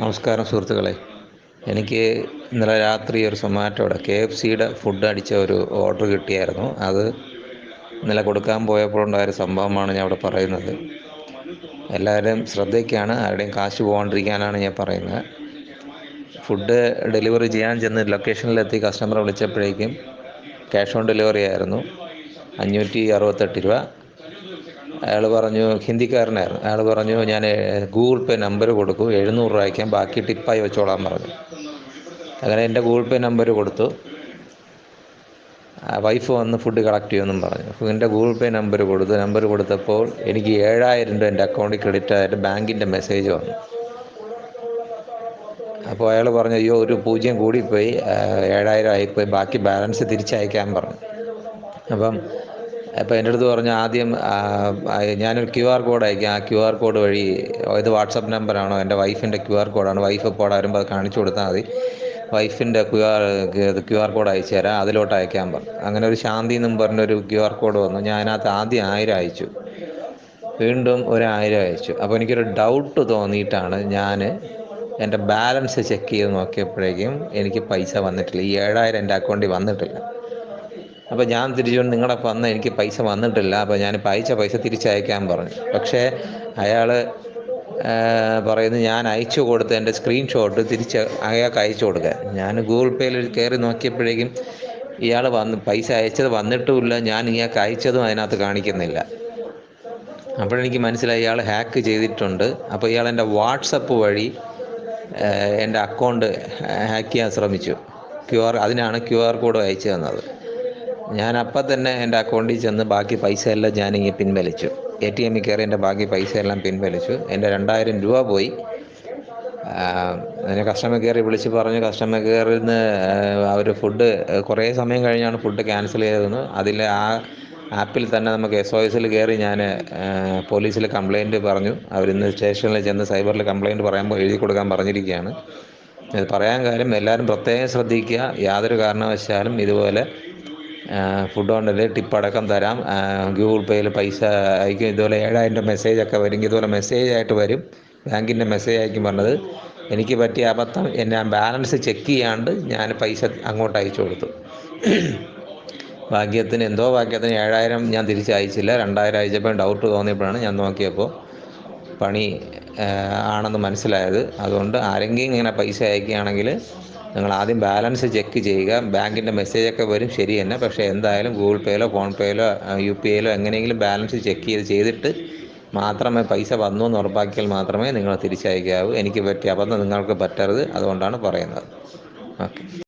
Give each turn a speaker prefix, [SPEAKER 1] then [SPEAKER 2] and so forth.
[SPEAKER 1] നമസ്കാരം സുഹൃത്തുക്കളെ. എനിക്ക് ഇന്നലെ രാത്രി ഒരു സൊമാറ്റോയുടെ കെ എഫ് സിയുടെ ഫുഡ് അടിച്ച ഒരു ഓർഡർ കിട്ടിയായിരുന്നു. അത് ഇന്നലെ കൊടുക്കാൻ പോയപ്പോഴുണ്ടായ ഒരു സംഭവമാണ് ഞാൻ ഇവിടെ പറയുന്നത്. എല്ലാവരും ശ്രദ്ധയ്ക്കാണ് ആരുടെയും കാശ് പോകാണ്ടിരിക്കാനാണ് ഞാൻ പറയുന്നത്. ഫുഡ് ഡെലിവറി ചെയ്യാൻ ചെന്ന് ലൊക്കേഷനിലെത്തി കസ്റ്റമറെ വിളിച്ചപ്പോഴേക്കും ക്യാഷ് ഓൺ ഡെലിവറി ആയിരുന്നു. അഞ്ഞൂറ്റി അറുപത്തെട്ട് രൂപ. അയാൾ പറഞ്ഞു ഹിന്ദിക്കാരനായിരുന്നു. അയാൾ പറഞ്ഞു ഞാൻ ഗൂഗിൾ പേ നമ്പർ കൊടുക്കും എഴുന്നൂറ് രൂപ അയക്കാം ബാക്കി ടിപ്പായി വെച്ചോളാൻ പറഞ്ഞു. അങ്ങനെ എന്റെ ഗൂഗിൾ പേ നമ്പർ കൊടുത്തു. വൈഫ് വന്ന് ഫുഡ് കളക്ട് ചെയ്യുമെന്നും പറഞ്ഞു. എന്റെ ഗൂഗിൾ പേ നമ്പർ കൊടുത്തു. നമ്പർ കൊടുത്തപ്പോൾ എനിക്ക് ഏഴായിരം രൂപ എന്റെ അക്കൗണ്ടിൽ ക്രെഡിറ്റ് ആയിട്ട് ബാങ്കിന്റെ മെസ്സേജ് വന്നു. അപ്പോൾ അയാൾ പറഞ്ഞു അയ്യോ ഒരു പൂജ്യം കൂടിപ്പോയി. ഏഴായിരം ആയിപ്പോയി. ബാക്കി ബാലൻസ് തിരിച്ചയക്കാൻ പറഞ്ഞു. അപ്പം അപ്പോൾ എന്റെ അടുത്ത് പറഞ്ഞു ആദ്യം ഞാനൊരു ക്യു ആർ കോഡ് അയക്കാം. ആ ക്യു ആർ കോഡ് വഴി ഇത് വാട്സപ്പ് നമ്പറാണോ? എന്റെ വൈഫിന്റെ ക്യു ആർ കോഡാണ്. വൈഫ് ഇപ്പോൾ അവിടെ വരുമ്പോൾ അത് കാണിച്ചു കൊടുത്താൽ മതി. വൈഫിന്റെ Q R Q R code അയച്ചു തരാം. അതിലോട്ട് അയക്കാൻ പറഞ്ഞു അങ്ങനെ ഒരു ശാന്തി എന്നും പറഞ്ഞൊരു ക്യു ആർ കോഡ് വന്നു. ഞാൻ അതിനകത്ത് ആദ്യം ആയിരം അയച്ചു. വീണ്ടും ഒരു ആയിരം അയച്ചു. അപ്പോൾ എനിക്കൊരു ഡൗട്ട് തോന്നിയിട്ടാണ് ഞാൻ എന്റെ ബാലൻസ് ചെക്ക് ചെയ്ത് നോക്കിയപ്പോഴേക്കും എനിക്ക് പൈസ വന്നിട്ടില്ല. ഈ ഏഴായിരം എന്റെ അക്കൗണ്ടിൽ വന്നിട്ടില്ല. അപ്പോൾ ഞാൻ തിരിച്ചുകൊണ്ട് നിങ്ങളുടെ വന്ന് എനിക്ക് പൈസ വന്നിട്ടില്ല. അപ്പോൾ ഞാൻ അയച്ച പൈസ തിരിച്ചയക്കാൻ പറഞ്ഞു. പക്ഷേ അയാൾ പറയുന്നത് ഞാൻ അയച്ചു കൊടുത്ത എന്റെ സ്ക്രീൻഷോട്ട് തിരിച്ച് അയാൾക്ക് അയച്ചു കൊടുക്കാൻ. ഞാൻ ഗൂഗിൾ പേയിൽ കയറി നോക്കിയപ്പോഴേക്കും ഇയാൾ വന്ന് പൈസ അയച്ചത് വന്നിട്ടുമില്ല. ഞാൻ ഇയാൾക്ക് അയച്ചതും അതിനകത്ത് കാണിക്കുന്നില്ല. അപ്പോഴെനിക്ക് മനസ്സിലായി ഇയാൾ ഹാക്ക് ചെയ്തിട്ടുണ്ട്. അപ്പോൾ ഇയാൾ എന്റെ വാട്സപ്പ് വഴി എന്റെ അക്കൗണ്ട് ഹാക്ക് ചെയ്യാൻ ശ്രമിച്ചു. ക്യു ആർ അതിനാണ് ക്യു ആർ കോഡ് അയച്ചു തന്നത്. ഞാൻ അപ്പം തന്നെ എന്റെ അക്കൗണ്ടിൽ ചെന്ന് ബാക്കി പൈസ എല്ലാം ഞാനിങ്ങി പിൻവലിച്ചു. എ ടി എമ്മിൽ കയറി എന്റെ ബാക്കി പൈസ എല്ലാം പിൻവലിച്ചു. എന്റെ രണ്ടായിരം രൂപ പോയി. അതിന് കസ്റ്റമർ കെയറിൽ വിളിച്ച് പറഞ്ഞു. കസ്റ്റമർ കെയറിൽ നിന്ന് അവർ ഫുഡ് കുറേ സമയം കഴിഞ്ഞാണ് ഫുഡ് ക്യാൻസൽ ചെയ്തതെന്ന്. അതിൽ ആ ആപ്പിൽ തന്നെ നമുക്ക് എസ് ഒ എസിൽ കയറി ഞാൻ പോലീസിൽ കംപ്ലയിന്റ് പറഞ്ഞു. അവരിന്ന് സ്റ്റേഷനിൽ ചെന്ന് സൈബറിൽ കംപ്ലയിന്റ് പറയുമ്പോൾ എഴുതി കൊടുക്കാൻ പറഞ്ഞിരിക്കുകയാണ്. പറയാൻ കാര്യം എല്ലാവരും പ്രത്യേകം ശ്രദ്ധിക്കുക. യാതൊരു കാരണവശാലും ഇതുപോലെ ഫുഡ് കൊണ്ടത് ടിപ്പ് അടക്കം തരാം. ഗൂഗിൾ പേയിൽ പൈസ അയക്കും. ഇതുപോലെ ഏഴായിരം രൂപ മെസ്സേജൊക്കെ വരും. ഇതുപോലെ മെസ്സേജ് ആയിട്ട് വരും. ബാങ്കിന്റെ മെസ്സേജ് അയക്കും പറഞ്ഞത്. എനിക്ക് പറ്റിയ അബദ്ധം എന്നാ ബാലൻസ് ചെക്ക് ചെയ്യാണ്ട് ഞാൻ പൈസ അങ്ങോട്ട് അയച്ചു കൊടുത്തു. ഭാഗ്യത്തിന് എന്തോ ഭാഗ്യത്തിന് ഏഴായിരം ഞാൻ തിരിച്ച് അയച്ചില്ല. രണ്ടായിരം അയച്ചപ്പോൾ ഡൗട്ട് തോന്നിയപ്പോഴാണ് ഞാൻ നോക്കിയപ്പോൾ പണി ആണെന്ന് മനസ്സിലായത്. അതുകൊണ്ട് ആരെങ്കിലും ഇങ്ങനെ പൈസ അയക്കുകയാണെങ്കിൽ നിങ്ങൾ ആദ്യം ബാലൻസ് ചെക്ക് ചെയ്യുക. ബാങ്കിന്റെ മെസ്സേജൊക്കെ വരും. ശരി തന്നെ. പക്ഷേ എന്തായാലും ഗൂഗിൾ പേയിലോ ഫോൺ പേയിലോ യു പി ഐയിലോ എങ്ങനെയെങ്കിലും ബാലൻസ് ചെക്ക് ചെയ്ത് ചെയ്തിട്ട് മാത്രമേ പൈസ വന്നു എന്ന് ഉറപ്പാക്കിയാൽ മാത്രമേ നിങ്ങൾ തിരിച്ചയക്കാവൂ. എനിക്ക് പറ്റിയ അബദ്ധം നിങ്ങൾക്ക് പറ്റരുത്. അതുകൊണ്ടാണ് പറയുന്നത്. ഓക്കെ.